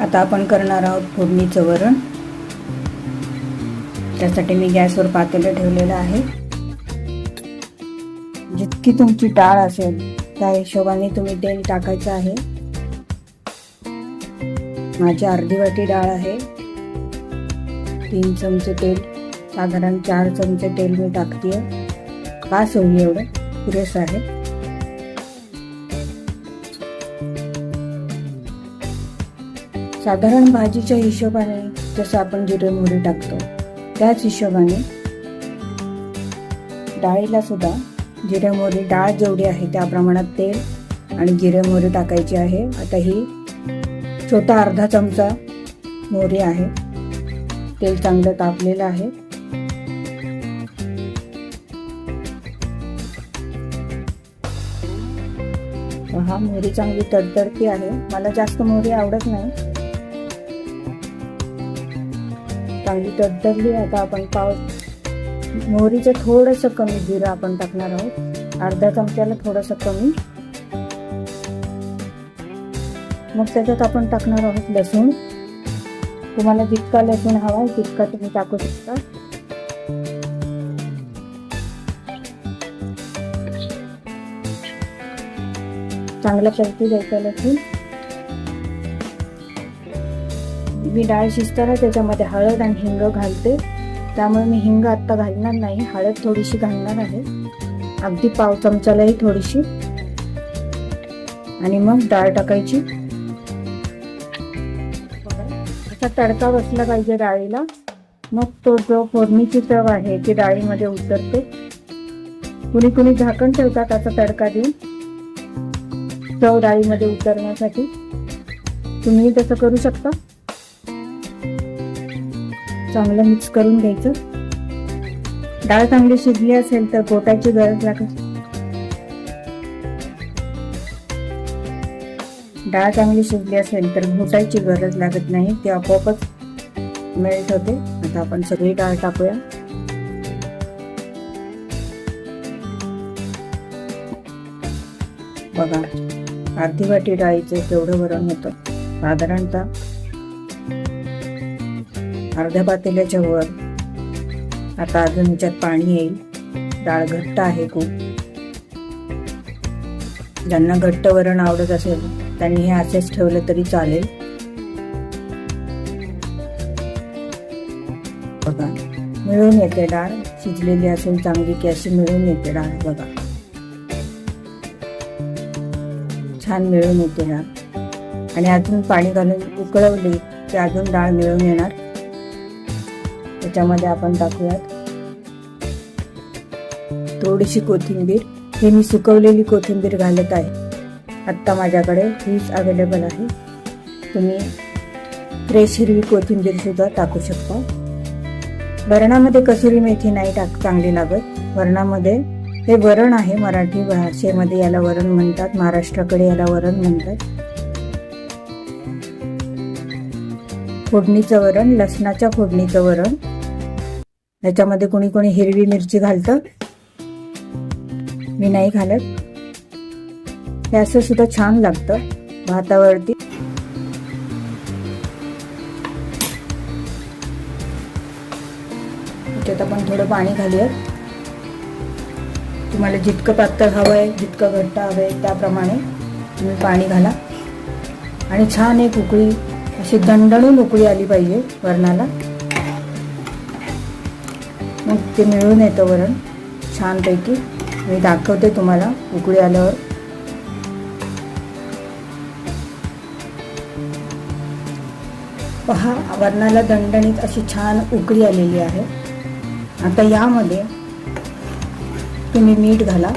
आता आपण करणार आहोत फोडणीचं वरण. त्यासाठी मी गॅसवर पातेलं ठेवलेलं आहे. जितकी तुमची डाळ असेल त्या हिशोबाने तुम्ही तेल टाकायचं आहे. माझी अर्धी वाटी डाळ आहे. तीन चमचे तेल साधारण चार चमचे तेल मी टाकते पाच होईल एवढं पुरेसं आहे? साधारण भाजीच्या हिशोबाने जसं आपण जिरे मोहरी टाकतो त्याच हिशोबाने डाळीला सुद्धा जिरे मोहरी डाळ जेवढी आहे त्या प्रमाणात तेल आणि जिरे मोहरी टाकायची आहे. आता ही छोटा अर्धा चमचा मोहरी आहे. तेल चांगलं तापलेलं आहे. हा मोहरी चांगली तडतडती आहे. मला जास्त मोहरी आवडत नाही. चांगली तडतडली आता आपण पाव मोहरीचं थोडंसं कमी जिरं आपण टाकणार आहोत. अर्धा चमच्याला थोडंसं कमी. मग त्याच्यात आपण टाकणार आहोत लसूण. तुम्हाला जितका लसूण हवा आहे तितका तुम्ही टाकू शकता. चांगलं पैकी द्यायचं लसूण. मी डाळ शिजताना त्याच्यामध्ये हळद आणि हिंग घालते. त्यामुळे मी हिंग आत्ता घालणार नाही. हळद थोडीशी घालणार आहे. अगदी पाव चमचालाही थोडीशी. आणि मग डाळ टाकायची. असा तडका बसला पाहिजे डाळीला. मग तो जो फोडणीची चव आहे ती डाळीमध्ये उतरते. कुणी कुणी झाकण ठेवतात असा तडका देऊन. चव डाळीमध्ये उतरण्यासाठी. तुम्ही तसं करू शकता. चांगलं मिक्स करून घ्यायचं. डाळ चांगली शिजली असेल तर गोटाची गरज लागत. डाळ चांगली शिजली असेल तर घोटायची गरज लागत नाही. ती आपोआपच मेल्ट होते. आता आपण सगळी डाळ टाकूया. बघा अर्धी वाटी डाळीचे तेवढं वरण होतं. साधारणतः अर्ध्या पातेल्याच्या वर. आता अजून ह्याच्यात पाणी येईल. डाळ घट्ट आहे खूप. ज्यांना घट्ट वरण आवडत असेल त्यांनी हे असेच ठेवलं तरी चालेल. बघा मिळून येते डाळ. शिजलेली असेल चांगली की अशी मिळून येते डाळ. बघा. छान मिळून येते डाळ. आणि अजून पाणी घालून उकळवली की अजून डाळ मिळून येणार. त्याच्यामध्ये आपण टाकूयात. थोडीशी कोथिंबीर. हे मी सुकवलेली कोथिंबीर घालत आहे. आत्ता माझ्याकडे हीच अवेलेबल आहे. तुम्ही फ्रेश हिरवी कोथिंबीर सुद्धा टाकू शकता. वरणामध्ये कसुरी मेथी नाही टाक चांगली लागत. वरणामध्ये हे वरण आहे मराठी भाषेमध्ये याला वरण म्हणतात. महाराष्ट्राकडे याला वरण म्हणतात. फोडणीचं वरण लसणाच्या फोडणीचं वरण. त्याच्यामध्ये कोणी कोणी हिरवी मिरची घालतं. मी नाही घालत. हे असं सुद्धा छान लागतं भातावरती. त्यात आपण थोडं पाणी घालूयात. तुम्हाला जितकं पातळ हवं आहे जितकं घट्ट हवं आहे त्याप्रमाणे तुम्ही पाणी घाला. आणि छान एक उकळी अशी दणदणून उकळी आली पाहिजे वरणाला. मग ते मिळून येतं वरण. छानपैकी. मी दाखवते तुम्हाला. उकळी आल्यावर. पहा वरणाला दणदणीत अशी छान उकळी आलेली आहे. आता यामध्ये तुम्ही मीठ घाला.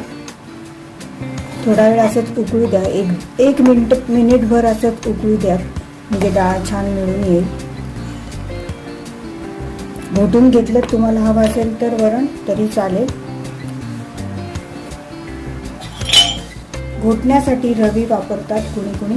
थोडा वेळ असंच उकळू द्या. एक एक मिनिट मिनिटभर असंच उकळू द्या. म्हणजे डाळ छान मिळून येईल. घोटून घेतलं तुम्हाला हवं असेल तर वरण तरी चालेल. घोटण्यासाठी रवी वापरतात कुणी कुणी.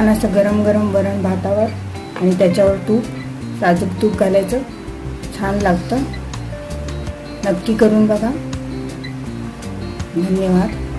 छान असं गरम गरम वरण भातावर आणि त्याच्यावर तूप साजूक तूप घालायचं. छान लागतं. नक्की करून बघा. धन्यवाद.